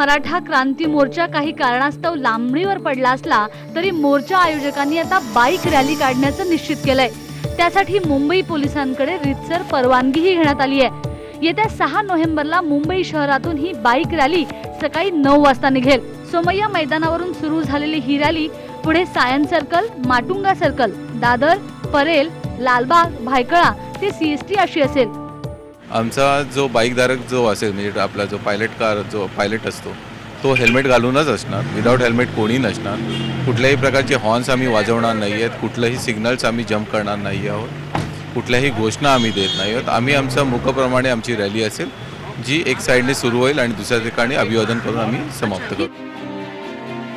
मराठा क्रांती मोर्चा काही कारणास्तव लांबणीवर पडला असला तरी मोर्चा आयोजकांनी आता बाईक रॅली काढण्याचं निश्चित केलंय. त्यासाठी मुंबई पोलिसांकडे रितसर परवानगीही घेण्यात आली आहे. येत्या सहा नोव्हेंबरला मुंबई शहरातून ही बाईक रॅली सकाळी नऊ वाजता निघेल. सोमय्या मैदानावरून सुरू झालेली ही रॅली पुढे सायन सर्कल माटुंगा सर्कल दादर परेल लालबाग भायकळा ते सीएसटी अशी असेल. आमचा जो बाईकधारक जो असेल म्हणजे आपला जो पायलट कार जो पायलट असतो तो हेल्मेट घालूनच असणार. विदाऊट हेल्मेट कोणी नसणार. कुठल्याही प्रकारचे हॉर्न्स आम्ही वाजवणार नाही आहेत कुठलंही सिग्नल्स आम्ही जम्प करणार नाही आहोत. कुठल्याही घोषणा आम्ही देत नाही आहोत. आम्ही आमच्या मुखप्रमाणे आमची रॅली असेल जी एक साईडने सुरू होईल आणि दुसऱ्या ठिकाणी अभिवादन करून आम्ही समाप्त करू.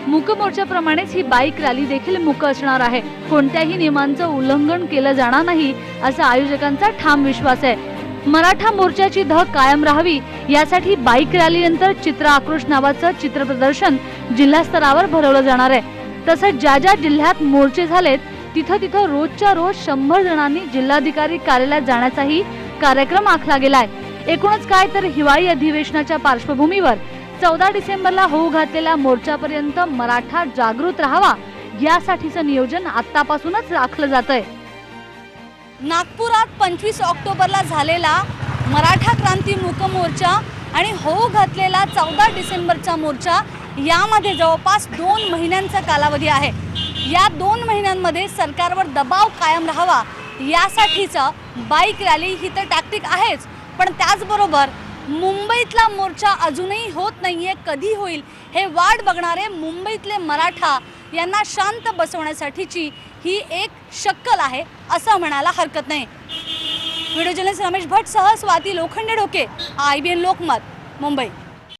मुक मोर्चाप्रमाणेच ही बाईक रॅली देखील मुक असणार आहे. कोणत्याही नियमांचं उल्लंघन केलं जाणार नाही असा आयोजकांचा ठाम विश्वास आहे. मराठा मोर्चाची धग कायम राहावी यासाठी बाईक रॅलीनंतर चित्र आक्रोश नावाचं चित्र प्रदर्शन जिल्हा स्तरावर भरवलं जाणार आहे. तसंच ज्या ज्या जिल्ह्यात मोर्चे झालेत तिथं तिथं रोजच्या रोज शंभर जणांनी जिल्हाधिकारी कार्यालयात जाण्याचाही कार्यक्रम आखला गेलाय. एकूणच काय तर हिवाळी अधिवेशनाच्या पार्श्वभूमीवर चौदा डिसेंबरला होऊ घातलेल्या मोर्चापर्यंत मराठा जागृत राहावा यासाठीचं नियोजन आतापासूनच राखलं जात आहे नागपुरात पंचवीस ऑक्टोबरला झालेला मराठा क्रांती मूक मोर्चा आणि होऊ घातलेला चौदा डिसेंबरचा मोर्चा यामध्ये जवळपास दोन महिन्यांचा कालावधी आहे. या दोन महिन्यांमध्ये सरकारवर दबाव कायम राहावा यासाठीचं बाईक रॅली ही तर टॅक्टिक आहेच. पण त्याचबरोबर मुंबईतला मोर्चा अजूनही होत नाही आहे कधी होईल हे वाट बघणारे मुंबईतले मराठा यांना शांत बसवण्यासाठीची ही एक शक्कल आहे असं म्हणायला हरकत नाही. व्हिडिओ जर्नलिस्ट रमेश भट सह Swati Lokhande Doke I B N Lokmat Mumbai.